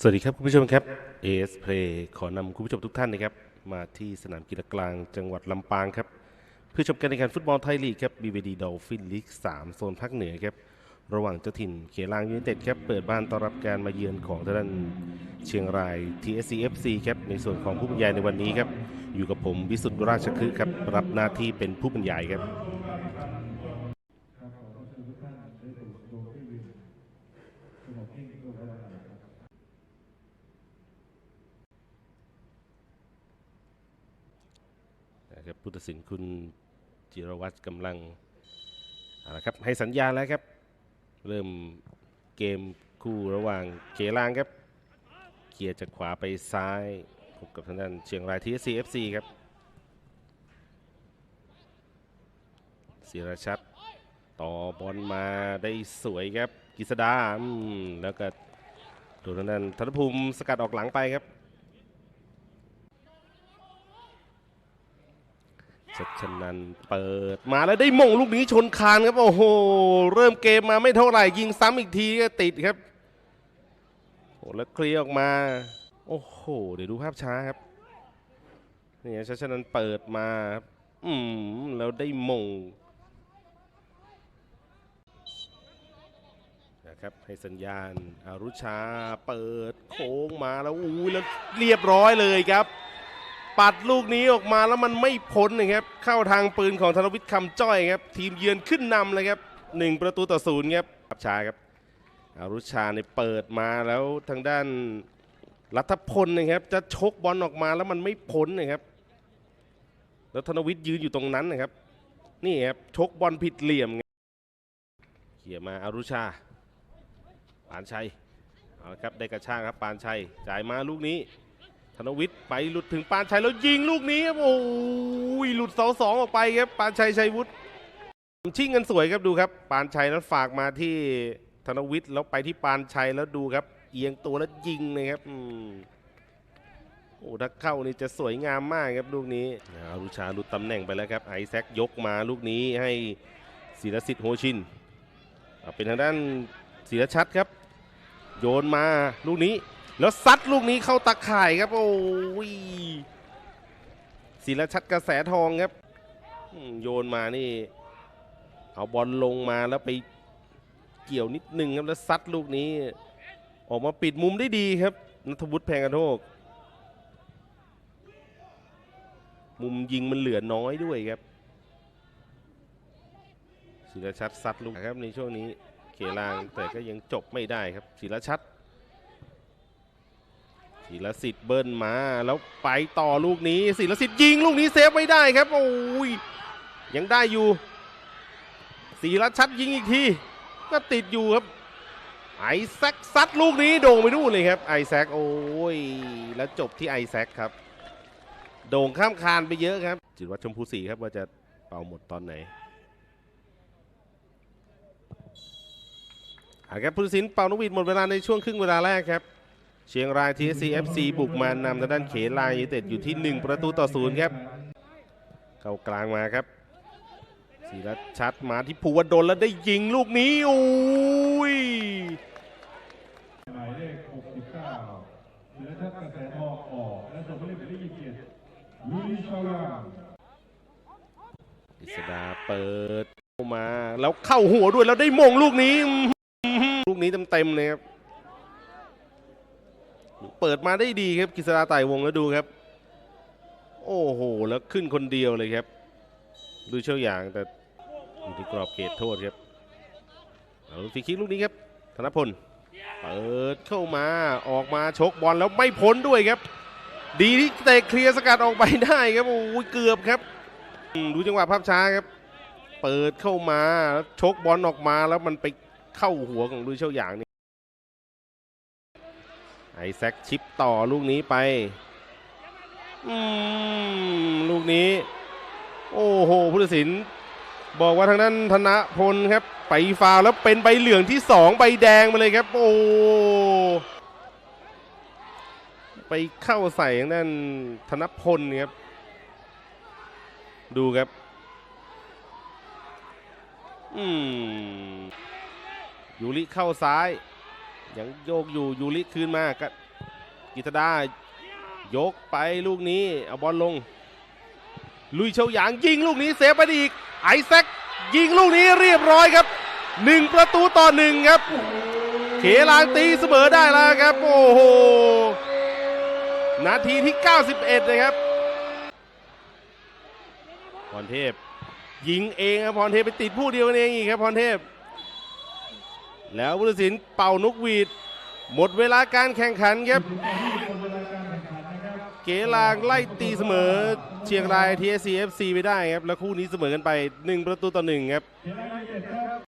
สวัสดีครับคุณผู้ชมครับ AS Play ขอนำคุณผู้ชมทุกท่านนะครับ มาที่สนามกีฬากลางจังหวัดลำปางครับ เพื่อชมการแข่งขันฟุตบอลไทยลีกครับ BVD Dolphin League 3โซนภาคเหนือครับ ระหว่างเจ้าถิ่นเขลางยูไนเต็ดครับ เปิดบ้านต้อนรับการมาเยือนของทางด้านเชียงราย TSC FC ครับ ในส่วนของผู้บรรยายในวันนี้ครับ อยู่กับผมวิสุทธิ์ราชคฤห์ครับ รับหน้าที่เป็นผู้บรรยายครับ ครับผู้ตัดสินคุณจิรวัตรกำลังเอาละครับให้สัญญาณแล้วครับ เริ่มเกมคู่ระหว่างเขลางครับเคลียร์จากขวาไปซ้ายพบกับทางด้านเชียงรายทีเอสซีเอฟซีครับศิรชัดต่อบอลมาได้สวยครับกิษดาแล้วก็โดนทางด้านธนภูมิสกัดออกหลังไปครับ ชัชนันเปิดมาแล้วได้มงลูกนี้ชนคานครับ โอ้โห เริ่มเกมมาไม่เท่าไหร่ ยิงซ้ำอีกทีก็ติดครับโอ้แล้วเคลียร์ออกมา โอ้โห เดี๋ยวดูภาพช้าครับนี่ชัชนันเปิดมาครับอืมแล้วได้มงนะครับให้สัญญาณอารุชาเปิดโค้งมาแล้วอู้แล้วเรียบร้อยเลยครับ ปัดลูกนี้ออกมาแล้วมันไม่พ้นนะครับ เข้าทางปืนของธนวิทย์คำจ้อยครับ ทีมเยือนขึ้นนำเลยครับหนึ่งประตูต่อศูนย์ครับครับชาครับอารุชาเนี่ยเปิดมาแล้วทางด้านรัฐพลนะครับ จะชกบอลออกมาแล้วมันไม่พ้นนะครับ แล้วธนวิทย์ยืนอยู่ตรงนั้นนะครับ นี่ครับชกบอลผิดเหลี่ยมไงเขี่ยมาอารุชาปานชัยเอาละครับได้กระชากครับปานชัยจ่ายมาลูกนี้ ธนวิทย์ไปหลุดถึงปานชัยแล้วยิงลูกนี้ครับโอ้ยหลุดเสาสองออกไปครับปานชัยชัยวุฒิชิงกันสวยครับดูครับ ปานชัยนั้นฝากมาที่ธนวิทย์แล้วไปที่ปานชัยแล้วดูครับ เอียงตัวแล้วยิงเลยครับโอ้ถ้าเข้านี่จะสวยงามมากครับลูกนี้อารุชาหลุดตำแหน่งไปแล้วครับไอแซคยกมาลูกนี้ให้ศิรสิทธิ์โฮชินเอาเป็นทางด้านศิรชัดครับ โยนมาลูกนี้ แล้วซัดลูกนี้เข้าตะข่ายครับ โอ้ยศิลชัดกระแสทองครับ โยนมานี่ เอาบอลลงมาแล้วไปเกี่ยวนิดนึงครับแล้วซัดลูกนี้ ออกมาปิดมุมได้ดีครับนัทวุฒิแพงกระโทกมุมยิงมันเหลือน้อยด้วยครับศิลชัดซัดลูกครับในช่วงนี้ เขลางแต่ก็ยังจบไม่ได้ครับศิลชัด ศิลสิทธิ์เบิ้ลมา แล้วไปต่อลูกนี้ศิลสิทธิ์ยิงลูกนี้เซฟไม่ได้ครับโอ้ยยังได้อยู่ศิลชัดยิงอีกที ก็ติดอยู่ครับ ไอแซคซัดลูกนี้โด่งไปนู่นเลยครับไอแซคโอ้ยแล้วจบที่ไอแซคครับ โด่งข้ามคานไปเยอะครับ จิตวัตรชมพูสีครับว่าจะเป่าหมดตอนไหนอาครับผู้ตัดสินเป่านกหวีดหมดเวลาในช่วงครึ่งเวลาแรกครับ เชียงราย TSC FC บุกมานำทางด้านเขลายยูไนเต็ดอยู่ที่ 1 ประตูต่อศูนย์ครับ เข้ากลางมาครับศิรชัดมาที่ภูวดลแล้วได้ยิงลูกนี้โอ้ยหมายเลข69ศิลชัดกระแสทองออกและส่งผู้เล่นหมายเลข27ลุยชาลามกฤษดาเปิดเข้ามาแล้วเข้าหัวด้วยแล้วได้มงลูกนี้อื้อหือลูกนี้เต็มๆเลยครับ เปิดมาได้ดีครับกฤษดาไต่วงแล้วดูครับ โอ้โห แล้วขึ้นคนเดียวเลยครับ ดูเชี่ยวอย่างแต่อยู่ที่กรอบเขตโทษครับเอาลูกฟรีคิกลูกนี้ครับธนพลเปิดเข้ามาออกมาชกบอลแล้วไม่พ้นด้วยครับ ดีที่เตะเคลียร์สกัดออกไปได้ครับโอ้ยเกือบครับดูจังหวะภาพช้าครับ เปิดเข้ามาชกบอลออกมาแล้วมันไปเข้าหัวของดูเชี่ยวอย่างนี่ ไอแซคชิปต่อลูกนี้ไป อืม ลูกนี้ โอ้โหผู้ตัดสิน บอกว่าทางด้านธนพลครับ ไปฟาวล์แล้วเป็นใบเหลืองที่สองใบแดงมาเลยครับ โอ้ไปเข้าใส่ทางด้านธนพลครับ ดูครับ อืมยูริเข้าซ้าย ยังโยกอยู่ยูริคืนมากกิตดายกไปลูกนี้เอาบอลลง ลุยเชาหยางยิงลูกนี้เซฟไปอีก ไอแซคยิงลูกนี้เรียบร้อยครับหนึ่งประตูต่อหนึ่งครับเขลางตีเสมอได้แล้วครับ โอ้โห นาทีที่ 91 นะครับพรเทพ ยิงเองครับพรเทพไปติดผู้เดียวเองอีกครับพรเทพ แล้วพุทธศิลป์เป่านกหวีด หมดเวลาการแข่งขันครับเวลาการแข่งขันนะครับ เกลางไล่ตีเสมอเชียงราย TSC FC ไปได้ครับ แล้วคู่นี้เสมอกันไป 1 ประตูต่อ1ครับ